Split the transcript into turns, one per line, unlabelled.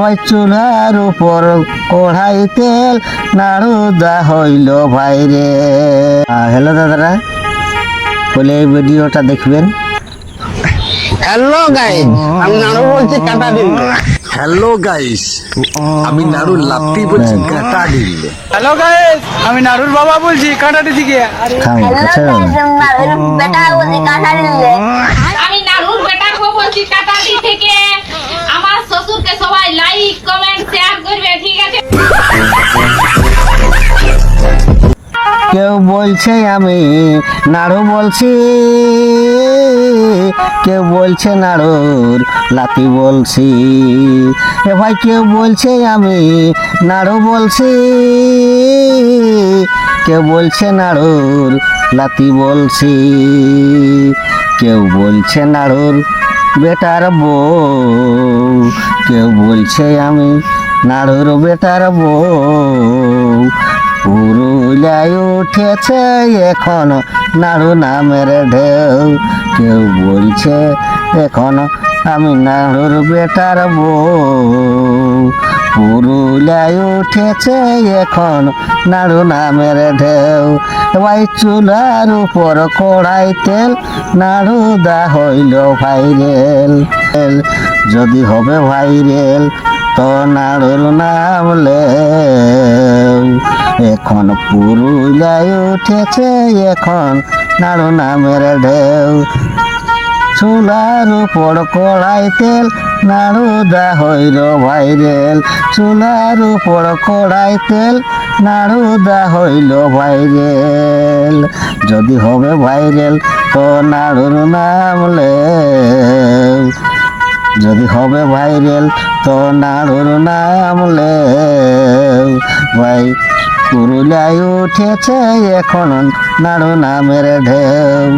ভাই চুলার উপর কড়াই তেল। নাড়ু দা হইল ভাই রে হ্যালো দাদারা বলে এই ভিডিওটা দেখবেন।
হ্যালো গাইজ আমি নাড়ু বলছি কাটা দিন।
হ্যালো গাইস আমি নাড়ু লাত্তি বলছি কাটা দিলে
হ্যালো গাইস আমি নারুর বাবা বলছি থেকে
খাম কাছে
বেটা বলছি
আমি কাটালি থেকে
কেউ বলছে আমি নাড়ু বলছি, কেউ বলছে নাড়ুর লাতি বলছি। এ ভাই, কেউ বলছে আমি নাড়ু বলছি, কেউ বলছে নাড়ুর লাতি বলছি। কেউ বলছে নাড়ুর বেটার বউ, কেউ বলছে আমি নাড়ুর বেটার বউ। পুরুলিয়ায় উঠেছে এখন নাড়ু নামের ঢেউ। কেউ বলছে, এখন আমি নাড়ুর বেটার বউ। পুরুলিয়ায় উঠেছে এখন নাড়ু নামের ঢেউ। ভাই চুলার উপর কড়াই তেল, নাড়ু দা হইল ভাইরেল। যদি হবে ভাইরেল, তো নাড়ুর নাম লেও এখন পুরুলিয়ায় উঠেছে এখন নাড়ু নামের ঢেউ। চুলার উপর কড়াই তেল, নাড়ু দা হইল ভাইরেল। চুলার উপর কড়াই তেল, নাড়ু দা হইল ভাইরেল। যদি হবে ভাইরেল, তো নাড়ুর নাম লেও। যদি হবে ভাইরেল, তো নাড়ুর নাম লেও। ভাই পুরুলিয়ায় উঠেছে এখন নাড়ু নামের ঢেউ।